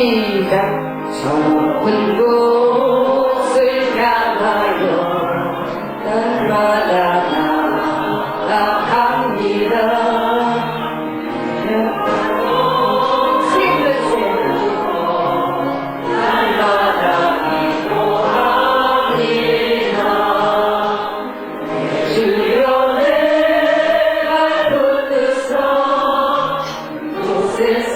시작 좁은 곳을 향하여 날마다 나아갑니다 크게 불러주세요 날마다 기도합니다 주여 내가 붙들서 곳에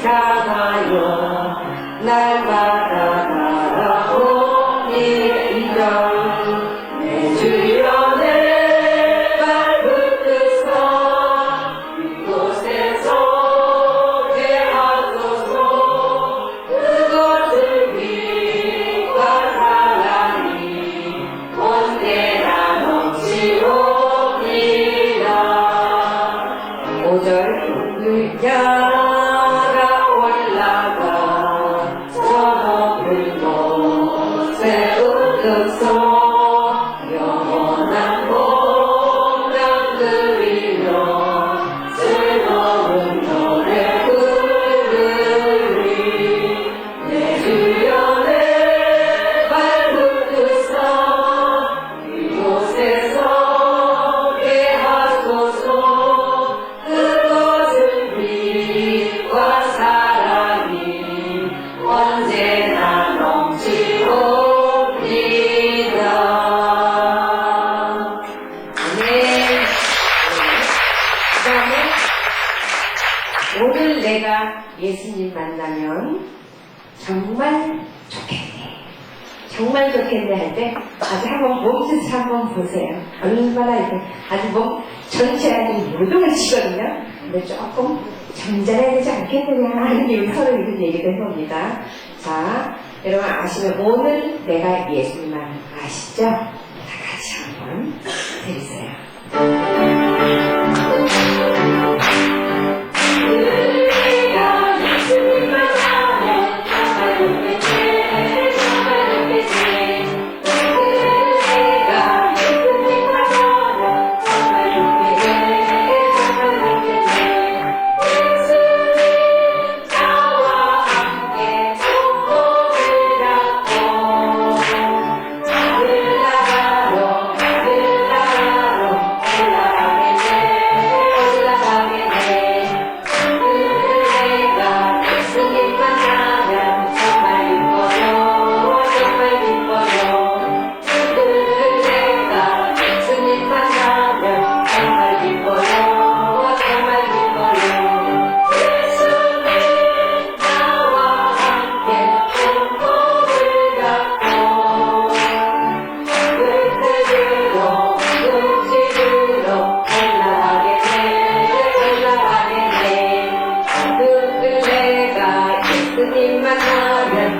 무거움을 향하여 날마다 날아옵니다 내 주여 내발 붙들서 이곳에서 깨하소서. 그것을 빛과 사랑이 언제나 넘치옵니다 오절 의자가 오늘 내가 예수님 만나면 정말 좋겠네. 정말 좋겠네 할 때 아주 한번 몸짓을 한번 보세요. 얼마나 이렇게 아주 몸 전체가 좀 요동을 치거든요. 근데 조금 점잖아야 되지 않겠느냐 하는 이유 서로 이런 얘기를 해봅니다. 자, 여러분 아시면 오늘 내가 예수님만 아시죠? 다 같이 한번 드리세요. 내가 예수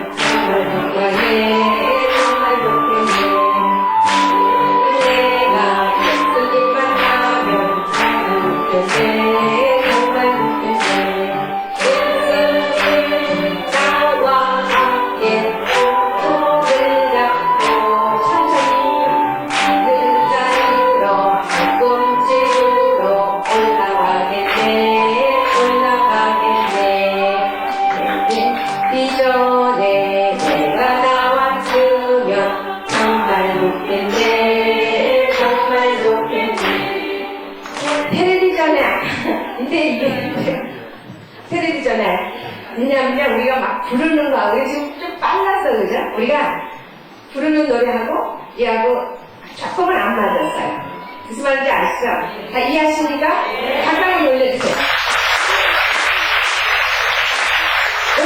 왜냐면 우리가 막 부르는 거하고 지금 좀 빨랐어 그죠? 우리가 부르는 노래하고 얘하고 조금은 안 맞았어요 무슨 말인지 아시죠? 다 이해하십니까? 가까이 올려주세요